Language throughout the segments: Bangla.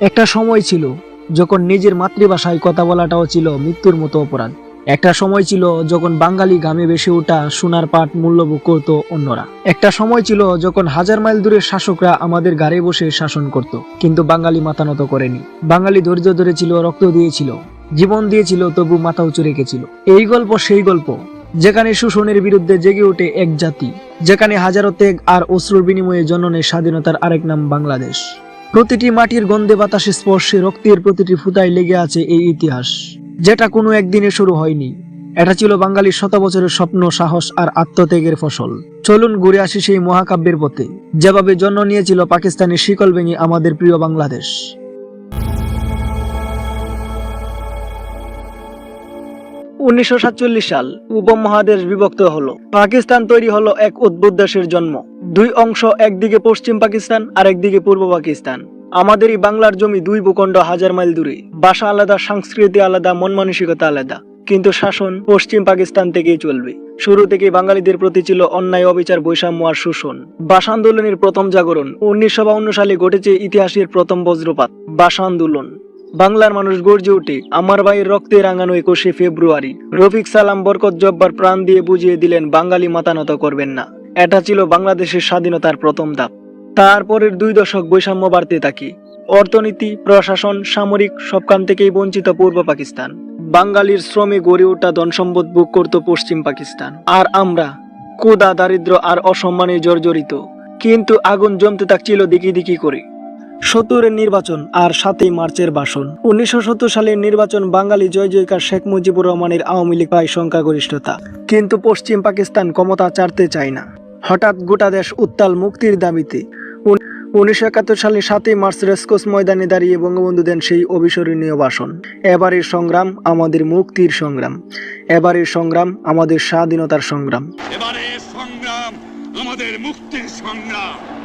একটা সময় ছিল যখন নিজের মাতৃভাষায় কথা বলাটাও ছিল মৃত্যুর মতো অপরাধ। একটা সময় ছিল যখন বাঙালি গামে বেশি ওঠা সোনার পাট মূল্যভোগ করত অন্যরা। একটা সময় ছিল যখন হাজার মাইল দূরের শাসকরা আমাদের গাড়ে বসে শাসন করত, কিন্তু বাঙালি মাথা নত করেনি। বাঙালি ধৈর্য ধরেছিল, রক্ত দিয়েছিল, জীবন দিয়েছিল, তবু মাথা উঁচু রেখেছিল। এই গল্প সেই গল্প, যেখানে শোষণের বিরুদ্ধে জেগে ওঠে এক জাতি, যেখানে হাজারো ত্যাগ আর অশ্রুর বিনিময়ে জননের স্বাধীনতার আরেক নাম বাংলাদেশ। প্রতিটি মাটির গন্ধে বাতাসে স্পর্শে রক্তের প্রতিটি ফুতায় লেগে আছে এই ইতিহাস। যেটা কোনো একদিনে শুরু হয়নি। এটা ছিল বাঙালির শত বছরের স্বপ্ন, সাহস আর আত্মত্যাগের ফসল। চলুন ঘুরে আসি সেই মহাকাব্যের পথে। যেভাবে জন্ম নিয়েছিল পাকিস্তানের শিকল ভেঙে আমাদের প্রিয় বাংলাদেশ। উনিশশো সাতচল্লিশ সাল উপমহাদেশ বিভক্ত হলো। পাকিস্তান তৈরি হলো এক অদ্ভুত দেশের জন্ম। দুই অংশ একদিকে পশ্চিম পাকিস্তান আর একদিকে পূর্ব পাকিস্তান। আমাদেরই বাংলার জমি দুই ভূখণ্ড হাজার মাইল দূরে। ভাষা আলাদা, সংস্কৃতি আলাদা মন মানসিকতা আলাদা। কিন্তু শাসন পশ্চিম পাকিস্তান থেকেই চলবে। শুরু থেকে বাঙালিদের প্রতি ছিল অন্যায়, অবিচার, বৈষম্য আর শোষণ। ভাষা আন্দোলনের প্রথম জাগরণ উনিশশো সালে ঘটেছে ইতিহাসের প্রথম বজ্রপাত। ভাষা আন্দোলন। বাংলার মানুষ গর্জে ওঠে, আমার ভাইয়ের রক্তে রাঙানো একুশে ফেব্রুয়ারি। রফিক সালাম বরকত জব্বার প্রাণ দিয়ে বুঝিয়ে দিলেন, বাঙালি মাতানত করবেন না। এটা ছিল বাংলাদেশের স্বাধীনতার প্রথম ধাপ। তারপরের দুই দশক বৈষম্য বাড়তে থাকে। অর্থনীতি, প্রশাসন, সামরিক সবখান থেকেই বঞ্চিত পূর্ব পাকিস্তান। বাঙালির শ্রমে গড়ে ওঠা ধনসম্পদ ভোগ করত পশ্চিম পাকিস্তান। আর আমরা কোদা দারিদ্র আর অসম্মানে জর্জরিত। কিন্তু আগুন জমতে থাকছিল দিকি দিকি করে। সত্তরের নির্বাচন আর সাতই মার্চের ভাষণ। উনিশশো সালের নির্বাচন বাঙালি জয় জয়কার শেখ মুজিবুর রহমানের আওয়ামী লীগ পায় সংখ্যাগরিষ্ঠতা। কিন্তু পশ্চিম পাকিস্তান ক্ষমতা চাড়তে চায় না। হঠাৎ গোটা দেশ উত্তাল মুক্তির দাবিতে। উনিশশো একাত্তর সালে সাতই মার্চ রেসকোস ময়দানে দাঁড়িয়ে বঙ্গবন্ধু দেন সেই অবিস্মরণীয় ভাষণ। এবারের সংগ্রাম আমাদের মুক্তির সংগ্রাম। এবারের সংগ্রাম আমাদের স্বাধীনতার সংগ্রাম। এবারে সংগ্রাম আমাদের মুক্তির সংগ্রাম।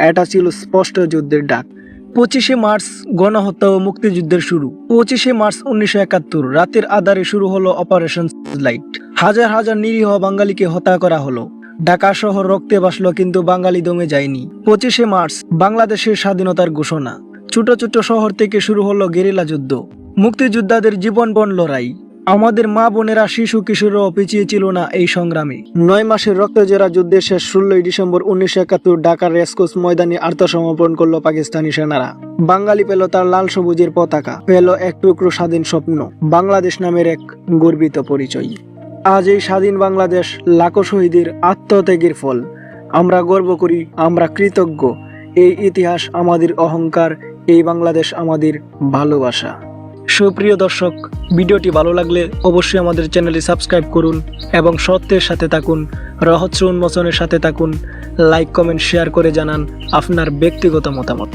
এটা ছিল স্পষ্ট যুদ্ধের ডাক। পঁচিশে মার্চ গণহত্যা ও মুক্তিযুদ্ধের শুরু। পঁচিশে মার্চ উনিশশো একাত্তর, রাতের আধারে শুরু হলো অপারেশন লাইট হাজার হাজার নিরীহ বাঙালিকে হত্যা করা হলো। ঢাকা শহর রক্তে বাসলো কিন্তু বাঙালি দমে যায়নি। পঁচিশে মার্চ, বাংলাদেশের স্বাধীনতার ঘোষণা। ছোট ছোট শহর থেকে শুরু হলো গেরিলা যুদ্ধ। মুক্তিযোদ্ধাদের জীবন বন লড়াই। আমাদের মা বোনেরা শিশু কিশোরও পিছিয়ে ছিল না এই সংগ্রামে। নয় মাসের রক্তজেরা যুদ্ধের শেষ ষোলোই ডিসেম্বর উনিশশো একাত্তর ঢাকার রেসকোস ময়দানে আত্মসমর্পণ করল পাকিস্তানি সেনারা। বাঙালি পেল তার লাল সবুজের পতাকা, পেল এক টুকরো স্বাধীন স্বপ্ন, বাংলাদেশ নামের এক গর্বিত পরিচয়। আজ এই স্বাধীন বাংলাদেশ লাখো শহীদের আত্মত্যাগের ফল। আমরা গর্ব করি, আমরা কৃতজ্ঞ, এই ইতিহাস আমাদের অহংকার, এই বাংলাদেশ আমাদের ভালোবাসা। সুপ্রিয় দর্শক, ভিডিওটি ভালো লাগলে অবশ্যই আমাদের চ্যানেলটি সাবস্ক্রাইব করুন এবং সত্যের সাথে থাকুন, রহস্য উন্মোচনের সাথে থাকুন, লাইক, কমেন্ট, শেয়ার করে জানান আপনার ব্যক্তিগত মতামত।